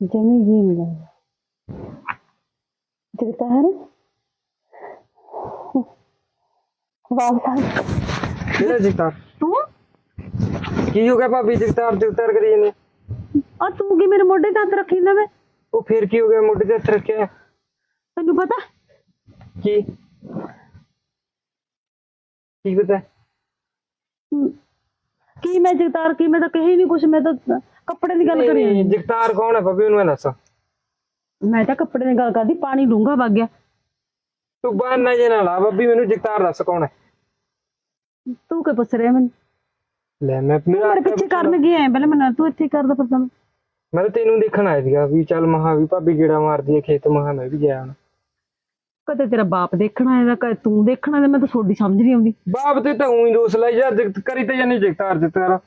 ਜਮੀ ਜੀ ਨਹੀਂ ਜਗਤਾਰ? ਵਾਪਸ ਕਿਹੜਾ ਜਗਤਾਰ? ਤੂੰ? ਕੀ ਹੋ ਗਿਆ ਭਾਬੀ? ਜਗਤਾਰ ਜਗਤਾਰ ਕਰੀ ਜਾਂਦੇ। ਆ ਤੂੰ ਕੀ ਮੇਰੇ ਮੋਢੇ ਤੇ ਹੱਥ ਰੱਖੀ ਜਾਂਦਾ ਵੇ? ਉਹ ਫੇਰ ਕੀ ਹੋ ਗਿਆ? ਮੁੰਡੇ ਤੇ ਹੱਥ ਰੱਖਿਆ। ਤੈਨੂੰ ਪਤਾ? ਕੀ? ਕੀ ਪਤਾ? ਕੀ ਮੈਂ ਜਗਤਾਰ ਕੀ ਮੈਂ ਤਾਂ ਕਹੀ ਨਹੀਂ ਕੁਛ ਮੈਂ ਤਾਂ ਕੱਪੜੇ ਦੀ ਗੱਲ ਕਰੀ ਨਹੀਂ, ਜਗਤਾਰ ਕੌਣ ਹੈ ਭਾਬੀ ਉਹਨੂੰ ਇਹ ਦੱਸ। ਮੈਂ ਤਾਂ ਕੱਪੜੇ ਦੀ ਗੱਲ ਕਰਦੀ ਪਾਣੀ ਡੂੰਘਾ ਵਗ ਗਿਆ। ਤੂੰ ਬਹਾਨਾ ਜੇ ਨਾ ਲਾ ਭਾਬੀ ਮੈਨੂੰ ਜਗਤਾਰ ਦੱਸ ਕੌਣ ਹੈ। ਤੂੰ ਕੀ ਪੁੱਛ ਰਿਹਾ ਮੈਨੂੰ? ਲੈ ਮੈਂ ਮੇਰਾ ਮੇਰੇ ਪਿੱਛੇ ਕਰਨ ਗਿਆ ਐ ਪਹਿਲਾਂ ਮੈਨੂੰ ਤੂੰ ਇੱਥੇ ਹੀ ਕਰਦਾ ਫਿਰਦਾ ਮੈਂ ਮੈਂ ਤਾਂ ਤੈਨੂੰ ਦੇਖਣ ਆਇਆ ਸੀਗਾ ਵੀ ਚੱਲ ਮਹਾ ਵੀ ਭਾਬੀ ਗੇੜਾ ਮਾਰਦੀ ਹੈ ਖੇਤ ਮਹਾ ਮੈਂ ਵੀ ਗਿਆ ਕਦੇ ਤੇਰਾ ਬਾਪ ਦੇਖਣਾ ਇਹਦਾ ਕਦੇ ਤੂੰ ਦੇਖਣਾ ਤੇ ਮੈਂ ਤਾਂ ਤੁਹਾਡੀ ਸਮਝ ਨਹੀਂ ਆਉਂਦੀ। ਬਾਪ ਤੇ ਤਾਂ ਉਹੀ ਦੋਸ ਲਾਈ ਜਾ ਜਗਤ ਕਰੀ ਤਾਂ ਜਾਨੀ ਜਗਤਾਰ ਜਗਤਾਰ।